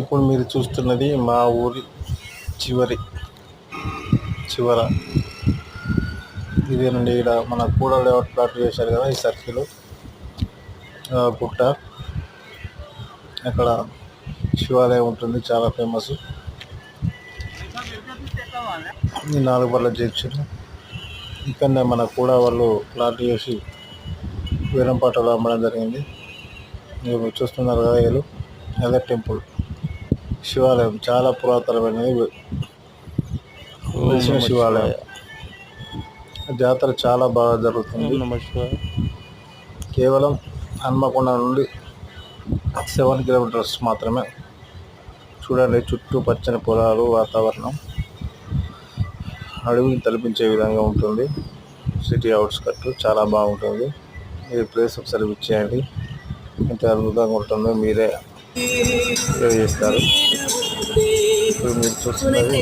ఇప్పుడు మీరు చూస్తున్నది మా ఊరి చివరి చివర. ఇదేనండి ఇక్కడ మన కూడా లేఅవుట్ ప్లాట్ చేశారు కదా ఈ సర్కిల్. గుట్ట. అక్కడ శివాలయం ఉంటుంది చాలా ఫేమస్ ఈ నాలుగు బర్ల జంక్షన్ ఇక్కడనే మన కూడా వాళ్ళు ప్లాట్ చేసి వేరంపాటలో అమ్మడం జరిగింది. మీరు చూస్తున్నారు కదా వీళ్ళు అదే టెంపుల్. శివాలయం చాలా పురాతనమైనది. వెలిసిన శివాలయం. జాతర చాలా బాగా జరుగుతుంది. కేవలం హన్మకొండ నుండి సెవెన్ కిలోమీటర్స్ మాత్రమే. చూడండి చుట్టూ పచ్చని పొలాలు వాతావరణం. అడవిని తలపించే విధంగా ఉంటుంది. సిటీ అవుట్స్కట్ చాలా బాగుంటుంది. ఈ ప్లేస్ ఒకసారి విచ్చేయండి ఎంత అద్భుతంగా ఉంటుందో మీరే తెలియజేస్తారు ఇప్పుడు మీరు చూస్తున్నది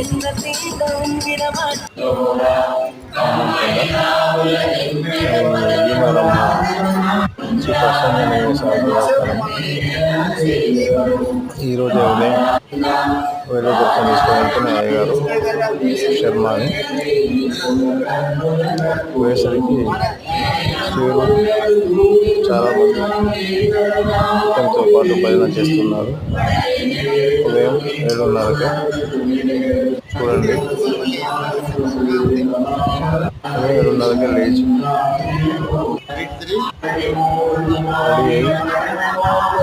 భీమవరమ్మ ఈరోజు ఉదయం వేరే దర్శనం తీసుకుని అయ్యగారు శర్మ అని. పోయేసరికి స్త్రీలు చాలామంది తనతో పాటు భజన చేస్తున్నారు. ఉదయం ఏడున్నరకు. చూడండి. ఉదయం లేచి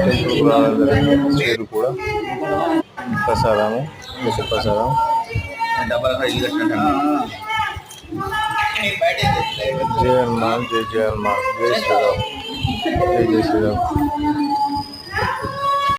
రెడీ కూడా ప్రసాదము దేశ ప్రసాదం జయ హనుమాన్ జయ జయ హనుమాన్ జయ శ్రీరామ్ జయ జయ శ్రీరామ్.